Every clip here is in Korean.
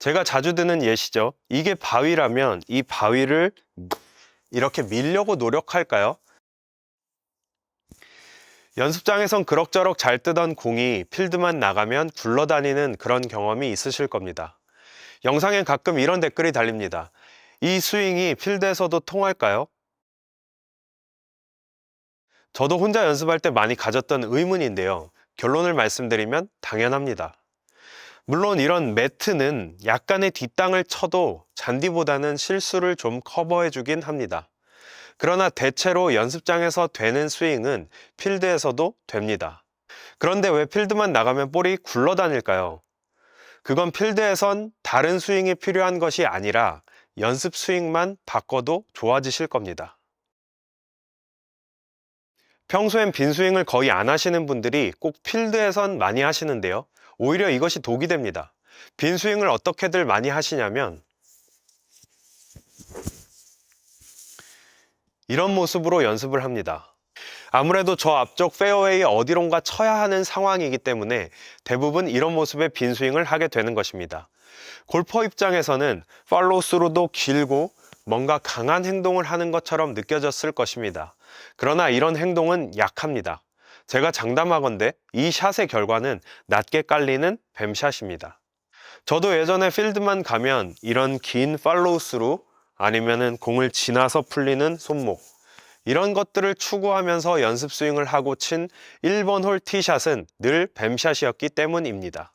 제가 자주 드는 예시죠. 이게 바위라면 이 바위를 이렇게 밀려고 노력할까요? 연습장에선 그럭저럭 잘 뜨던 공이 필드만 나가면 굴러다니는 그런 경험이 있으실 겁니다. 영상엔 가끔 이런 댓글이 달립니다. 이 스윙이 필드에서도 통할까요? 저도 혼자 연습할 때 많이 가졌던 의문인데요. 결론을 말씀드리면 당연합니다. 물론 이런 매트는 약간의 뒷땅을 쳐도 잔디보다는 실수를 좀 커버해 주긴 합니다. 그러나 대체로 연습장에서 되는 스윙은 필드에서도 됩니다. 그런데 왜 필드만 나가면 볼이 굴러다닐까요? 그건 필드에선 다른 스윙이 필요한 것이 아니라 연습 스윙만 바꿔도 좋아지실 겁니다. 평소엔 빈 스윙을 거의 안 하시는 분들이 꼭 필드에선 많이 하시는데요. 오히려 이것이 독이 됩니다. 빈 스윙을 어떻게들 많이 하시냐면 이런 모습으로 연습을 합니다. 아무래도 저 앞쪽 페어웨이 어디론가 쳐야 하는 상황이기 때문에 대부분 이런 모습의 빈 스윙을 하게 되는 것입니다. 골퍼 입장에서는 팔로우스루도 길고 뭔가 강한 행동을 하는 것처럼 느껴졌을 것입니다. 그러나 이런 행동은 약합니다. 제가 장담하건대 이 샷의 결과는 낮게 깔리는 뱀샷입니다. 저도 예전에 필드만 가면 이런 긴 팔로우스루 아니면은 공을 지나서 풀리는 손목 이런 것들을 추구하면서 연습 스윙을 하고 친 1번 홀 티샷은 늘 뱀샷이었기 때문입니다.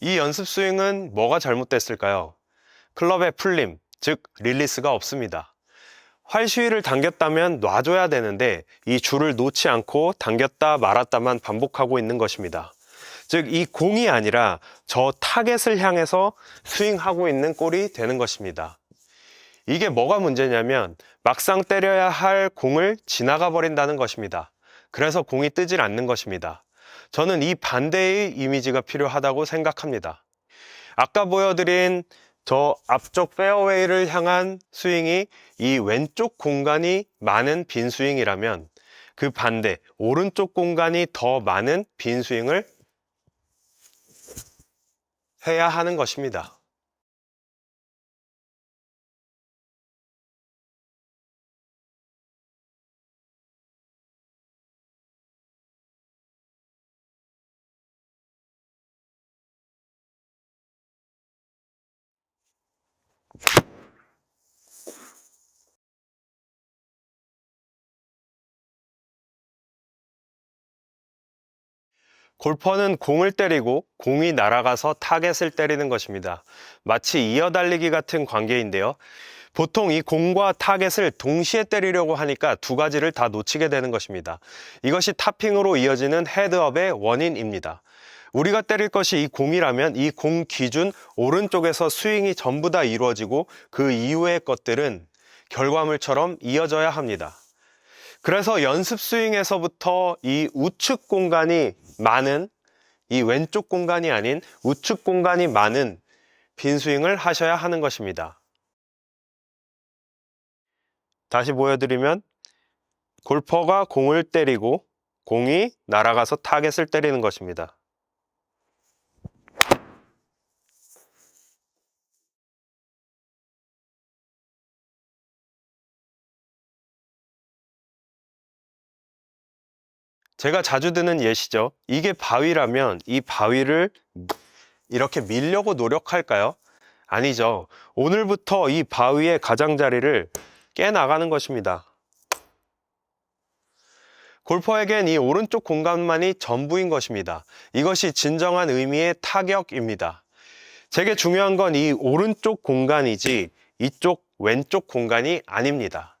이 연습 스윙은 뭐가 잘못됐을까요? 클럽의 풀림, 즉 릴리스가 없습니다. 활시위를 당겼다면 놔줘야 되는데 이 줄을 놓지 않고 당겼다 말았다만 반복하고 있는 것입니다. 즉 이 공이 아니라 저 타겟을 향해서 스윙하고 있는 꼴이 되는 것입니다. 이게 뭐가 문제냐면 막상 때려야 할 공을 지나가 버린다는 것입니다. 그래서 공이 뜨질 않는 것입니다. 저는 이 반대의 이미지가 필요하다고 생각합니다. 아까 보여드린 저 앞쪽 페어웨이를 향한 스윙이 이 왼쪽 공간이 많은 빈 스윙이라면 그 반대 오른쪽 공간이 더 많은 빈 스윙을 해야 하는 것입니다. 골퍼는 공을 때리고 공이 날아가서 타겟을 때리는 것입니다. 마치 이어달리기 같은 관계인데요. 보통 이 공과 타겟을 동시에 때리려고 하니까 두 가지를 다 놓치게 되는 것입니다. 이것이 타핑으로 이어지는 헤드업의 원인입니다. 우리가 때릴 것이 이 공이라면 이 공 기준 오른쪽에서 스윙이 전부 다 이루어지고 그 이후의 것들은 결과물처럼 이어져야 합니다. 그래서 연습 스윙에서부터 이 우측 공간이 많은 이 왼쪽 공간이 아닌 우측 공간이 많은 빈 스윙을 하셔야 하는 것입니다. 다시 보여드리면 골퍼가 공을 때리고 공이 날아가서 타겟을 때리는 것입니다. 제가 자주 드는 예시죠. 이게 바위라면 이 바위를 이렇게 밀려고 노력할까요? 아니죠. 오늘부터 이 바위의 가장자리를 깨 나가는 것입니다. 골퍼에겐 이 오른쪽 공간만이 전부인 것입니다. 이것이 진정한 의미의 타격입니다. 제게 중요한 건 이 오른쪽 공간이지 이쪽 왼쪽 공간이 아닙니다.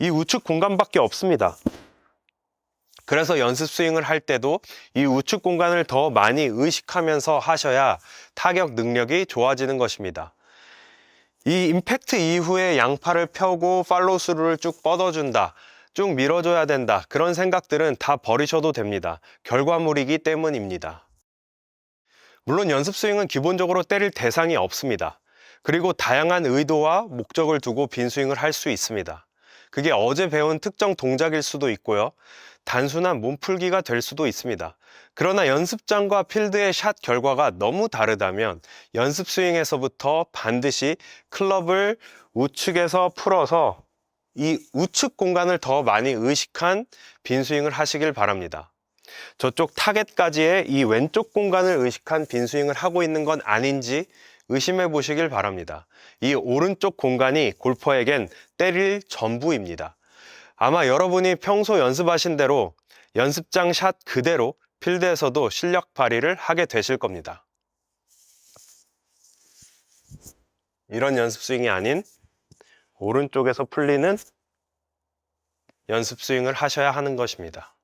이 우측 공간밖에 없습니다. 그래서 연습 스윙을 할 때도 이 우측 공간을 더 많이 의식하면서 하셔야 타격 능력이 좋아지는 것입니다. 이 임팩트 이후에 양팔을 펴고 팔로우스루를 쭉 뻗어준다. 쭉 밀어줘야 된다. 그런 생각들은 다 버리셔도 됩니다. 결과물이기 때문입니다. 물론 연습 스윙은 기본적으로 때릴 대상이 없습니다. 그리고 다양한 의도와 목적을 두고 빈 스윙을 할 수 있습니다. 그게 어제 배운 특정 동작일 수도 있고요. 단순한 몸풀기가 될 수도 있습니다. 그러나 연습장과 필드의 샷 결과가 너무 다르다면 연습 스윙에서부터 반드시 클럽을 우측에서 풀어서 이 우측 공간을 더 많이 의식한 빈 스윙을 하시길 바랍니다. 저쪽 타겟까지의 이 왼쪽 공간을 의식한 빈 스윙을 하고 있는 건 아닌지 의심해 보시길 바랍니다. 이 오른쪽 공간이 골퍼에겐 때릴 전부입니다. 아마 여러분이 평소 연습하신 대로 연습장 샷 그대로 필드에서도 실력 발휘를 하게 되실 겁니다. 이런 연습 스윙이 아닌 오른쪽에서 풀리는 연습 스윙을 하셔야 하는 것입니다.